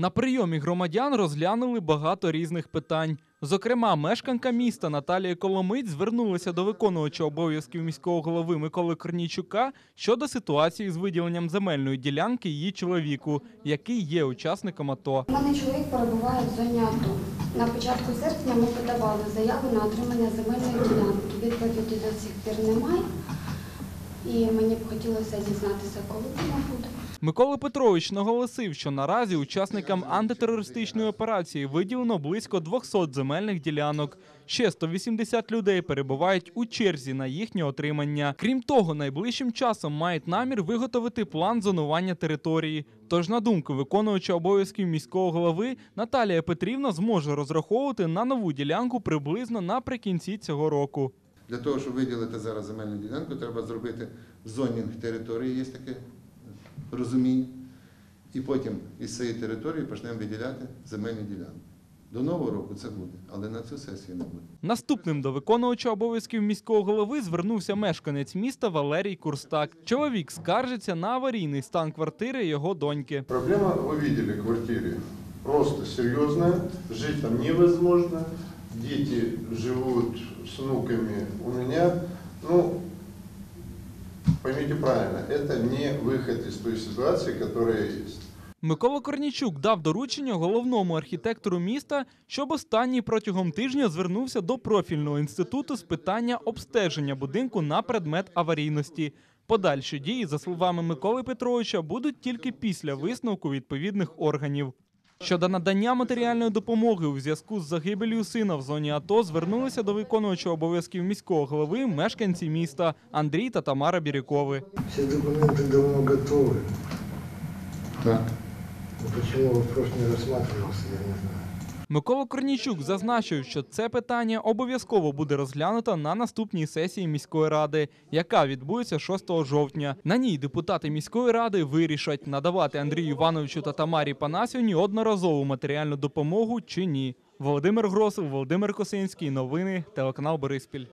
На прийомі громадян розглянули багато різних питань. Зокрема, мешканка міста Наталія Коломиць звернулася до виконувача обов'язків міського голови Миколи Корнійчука щодо ситуації з виділенням земельної ділянки її чоловіку, який є учасником АТО. У мене чоловік перебуває в зоні АТО. На початку серпня ми подавали заяву на отримання земельної ділянки. Відповіді до сих пір немає. І мені б хотілося дізнатися, коли вона буде. Микола Петрович наголосив, що наразі учасникам антитерористичної операції виділено близько 200 земельних ділянок. Ще 180 людей перебувають у черзі на їхнє отримання. Крім того, найближчим часом мають намір виготовити план зонування території. Тож, на думку виконувача обов'язків міського голови, Наталія Петрівна зможе розраховувати на нову ділянку приблизно наприкінці цього року. Для того, щоб виділити зараз земельну ділянку, треба зробити зонінг території, є таке розуміння. І потім із цієї території почнемо виділяти земельні ділянки. До нового року це буде, але на цю сесію не буде. Наступним до виконувача обов'язків міського голови звернувся мешканець міста Валерій Курстак. Чоловік скаржиться на аварійний стан квартири його доньки. Проблема, вы видели, в квартире просто серьезная, жить там невозможно, дети живут с внуками у меня, ну, поймите правильно, это не выход из той ситуации, которая есть. Микола Корнічук дав доручення головному архітектору міста, щоб останній протягом тижня звернувся до профільного інституту з питання обстеження будинку на предмет аварійності. Подальші дії, за словами Миколи Петровича, будуть тільки після висновку відповідних органів. Щодо надання матеріальної допомоги у зв'язку з загибелью сина в зоні АТО звернулися до виконуючого обов'язків міського голови мешканці міста Андрій та Тамара Бірікови. Всі документи давно готові. Так. Чому питання не рассматривался, я не знаю. Микола Корнійчук зазначив, що це питання обов'язково буде розглянуто на наступній сесії міської ради, яка відбудеться 6 жовтня. На ній депутати міської ради вирішать, надавати Андрію Івановичу та Тамарі Панасівні одноразову матеріальну допомогу чи ні. Володимир Гросов, Володимир Косинський. Новини телеканал Бориспіль.